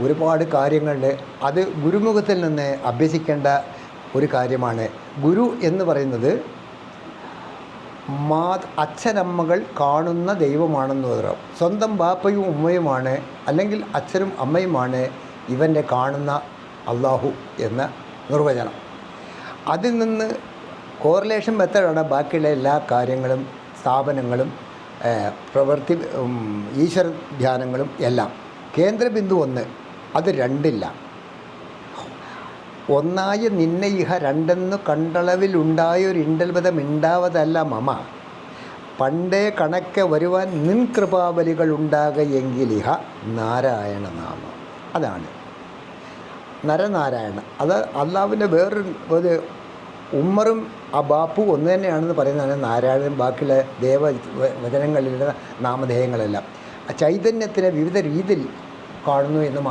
ഒരുപാട് കാര്യങ്ങളുണ്ട് അത് ഗുരുമുഖത്തിൽ നിന്ന് അഭ്യസിക്കേണ്ട ഒരു കാര്യമാണ്. ഗുരു എന്ന് പറയുന്നത് മാ അച്ഛനമ്മകൾ കാണുന്ന ദൈവമാണെന്ന് പറയാം സ്വന്തം ബാപ്പയും ഉമ്മയുമാണ് അല്ലെങ്കിൽ അച്ഛനും അമ്മയുമാണ് ഇവന്റെ കാണുന്ന അള്ളാഹു എന്ന നിർവചനം. അതിൽ നിന്ന് കോറിലേഷൻ മെത്തേഡാണ് ബാക്കിയുള്ള എല്ലാ കാര്യങ്ങളും സ്ഥാപനങ്ങളും പ്രവൃത്തി ഈശ്വര ധ്യാനങ്ങളും എല്ലാം. കേന്ദ്രബിന്ദു ഒന്ന്. അത് രണ്ടില്ല. ഒന്നായ നിന്നെ ഇഹ രണ്ടെന്നു കണ്ടളവിലുണ്ടായൊരിണ്ടൽബതം ഉണ്ടാവതല്ല മമ. പണ്ടേ കണക്കെ വരുവാൻ നിൻ കൃപാബലികൾ ഉണ്ടാകയെങ്കിലിഹ നാരായണ നാമം അതാണ്. നരനാരായണ അത് അള്ളാവിന്റെ വേറൊരു ഒരു ഉമ്മറും ആ ബാപ്പു ഒന്ന് തന്നെയാണെന്ന് പറയുന്നതാണ് നാരായണൻ. ബാക്കിയുള്ള ദേവ വചനങ്ങളിലുള്ള നാമധേയങ്ങളെല്ലാം. ആ ചൈതന്യത്തിനെ വിവിധ രീതിയിൽ കാണുന്നു എന്ന് മാത്രം